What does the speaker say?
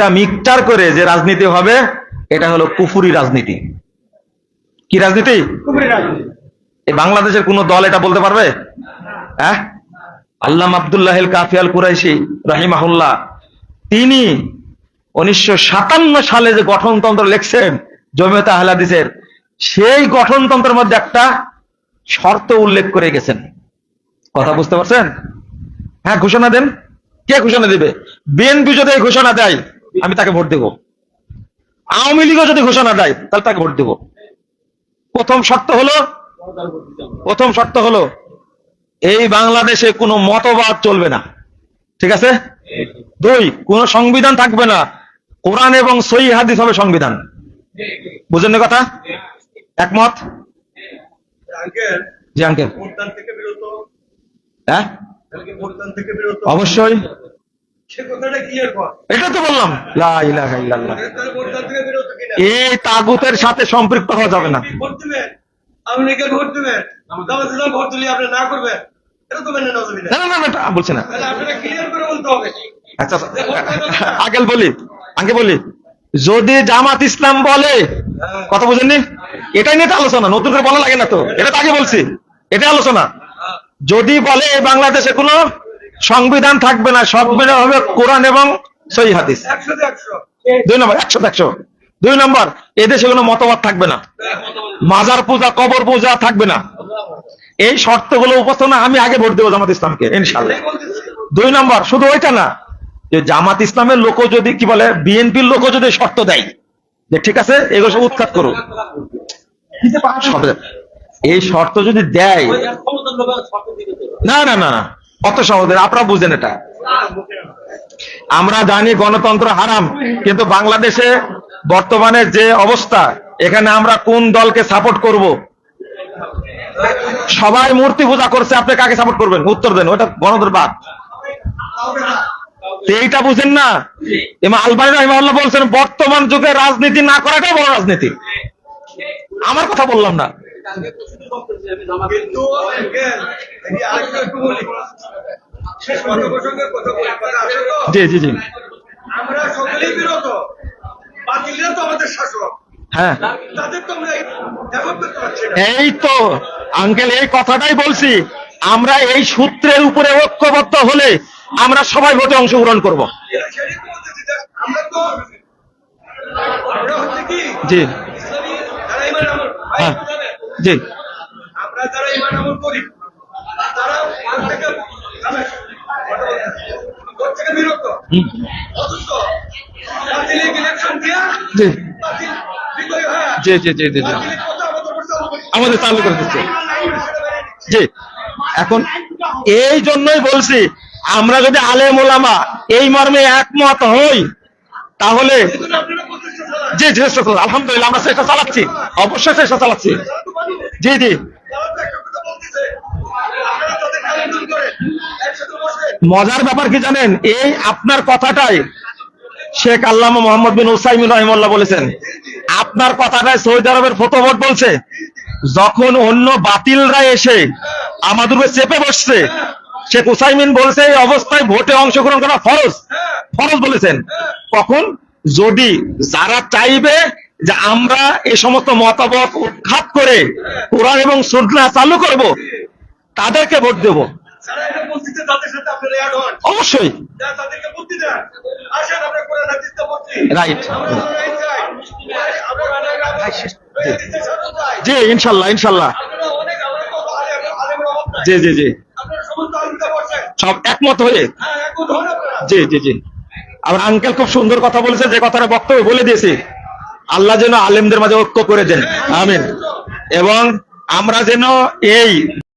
দুইটা মিক্সচার করে যে রাজনীতি হবে এটা হলো কুফুরি রাজনীতি। কি রাজনীতি? এই বাংলাদেশের কোন দল এটা বলতে পারবে? হ্যাঁ? আল্লাহ আব্দুল্লাহ কাফিয়াল কুরাইশি রাহিমাহুল্লাহ তিনি উনিশশো সাতান্ন সালে যে গঠনতন্ত্র লিখছেন জমিয়তা আহলাদিসের সেই গঠনতন্ত্রের মধ্যে একটা শর্ত উল্লেখ করে গেছেন। কথা বুঝতে পারছেন? হ্যাঁ ঘোষণা দেন। কে ঘোষণা দিবে? বিএনপি যদি ঘোষণা দেয় আমি তাকে ভোট দেব। আওয়ামী লীগও যদি ঘোষণা দেয় তাহলে তাকে ভোট দেব। প্রথম শর্ত হলো প্রথম শর্ত হলো এই বাংলাদেশে কোনো মতবাদ চলবে না। ঠিক আছে? দুই কোন সংবিধান থাকবে না। কোরআন এবং সই হাদিস হবে সংবিধান। বুঝেন না কথা? একমত? জি আঙ্কেল হ্যাঁ? অবশ্যই সে কথাটা ক্লিয়ার কর এটা তো বললাম। এই তাগুতের সাথে সম্পৃক্ত হওয়া যাবে না। ভোট দিবেন? ভোট দিলে আপনি না করবেন? বলি আঙ্কে বলি। যদি জামাত ইসলাম বলে কথা বুঝেননি? এটাই নিয়ে তো আলোচনা নতুন করে বলা লাগে না তো। এটা তো আগে বলছি। এটা আলোচনা। যদি বলে বাংলাদেশে কোনো সংবিধান থাকবে না সংবিধান হবে কোরআন এবং সহি হাদিস। দুই নম্বর একশো একশো। দুই নম্বর এদেশে কোনো মতবাদ থাকবে না। মাজার পূজা কবর পূজা থাকবে না। এই শর্ত শর্তগুলো উপস্থাপনা আমি আগে ভোট দেবো জামাত ইসলামকে ইনশাল্লাহ দুই নম্বর শুধু ওইটা না যে জামাত ইসলামের লোক যদি কি বলে বিএনপির লোক যদি শর্ত দেয় যে ঠিক আছে এগুলো সব উৎখাত করো শর্ত- এই শর্ত যদি দেয় না না না না। অত সহজে আপনারা বুঝেন এটা। আমরা জানি গণতন্ত্র হারাম, কিন্তু বাংলাদেশে বর্তমানে যে অবস্থা, এখানে আমরা কোন দলকে সাপোর্ট করব? সবাই মূর্তি পূজা করছে, আপনি কাকে সাপোর্ট করবেন? উত্তর দেন, ওটা গণতন্ত্র বাদ। এইটা বুঝেন না? এমা আলবানি রহিমাল্লাহ বলছেন, বর্তমান যুগে রাজনীতি না করাটাই বড় রাজনীতি। আমার কথা বললাম না। কিন্তু জি জি জি। আমরা সকলেই বিরত। বাতিলরা তো আমাদের শাসক। হ্যাঁ। এই তো আঙ্কেল এই কথাটাই বলছি। আমরা এই সূত্রের উপরে ঐক্যবদ্ধ হলে আমরা সবাই ভোটে অংশগ্রহণ করব। জি। হ্যাঁ। জি আমরা যারা ইমান আমল করি তারা থেকে। থেকে অথচ বাতিল ইলেকশন দিয়া জি জি জি জি জি আমাদের চালু করে দিচ্ছে। জি এখন এই জন্যই বলছি আমরা যদি আলেম ওলামা এই মর্মে একমত হই তাহলে। জি চেষ্টা করুন। আলহামদুলিল্লাহ আমরা চেষ্টা চালাচ্ছি অবশ্যই চেষ্টা চালাচ্ছি। জি জি। মজার ব্যাপার কি জানেন? এই আপনার কথাটাই শেখ আল্লামা মোহাম্মদ বিন উসাইমিন রহিমুল্লাহ বলেছেন। আপনার কথাটাই সৌদি আরবের ফতোভোট বলছে। যখন অন্য বাতিলরা এসে আমাদের চেপে বসছে, শেখ উসাইমিন বলছে, এই অবস্থায় ভোটে অংশগ্রহণ করা ফরজ। ফরজ বলেছেন। কখন? যদি যারা চাইবে যে আমরা এই সমস্ত মতামত উৎখাত করে কোরআন এবং সুন্নাহ চালু করব তাদেরকে ভোট দেব। অবশ্যই। আমরা. আমরা আমরা চাই। জি ইনশাল্লাহ ইনশাল্লাহ। আমরা। জি জি জি। সব একমত হয়ে? হ্যাঁ জি জি জি। আবার আঙ্কেল খুব সুন্দর কথা বলেছে যে কথাটা বক্তব্য বলে দিয়েছি। আল্লাহ যেন আলেমদের মাঝে ঐক্য করে দেন। আমিন। এবং আমরা যেন এই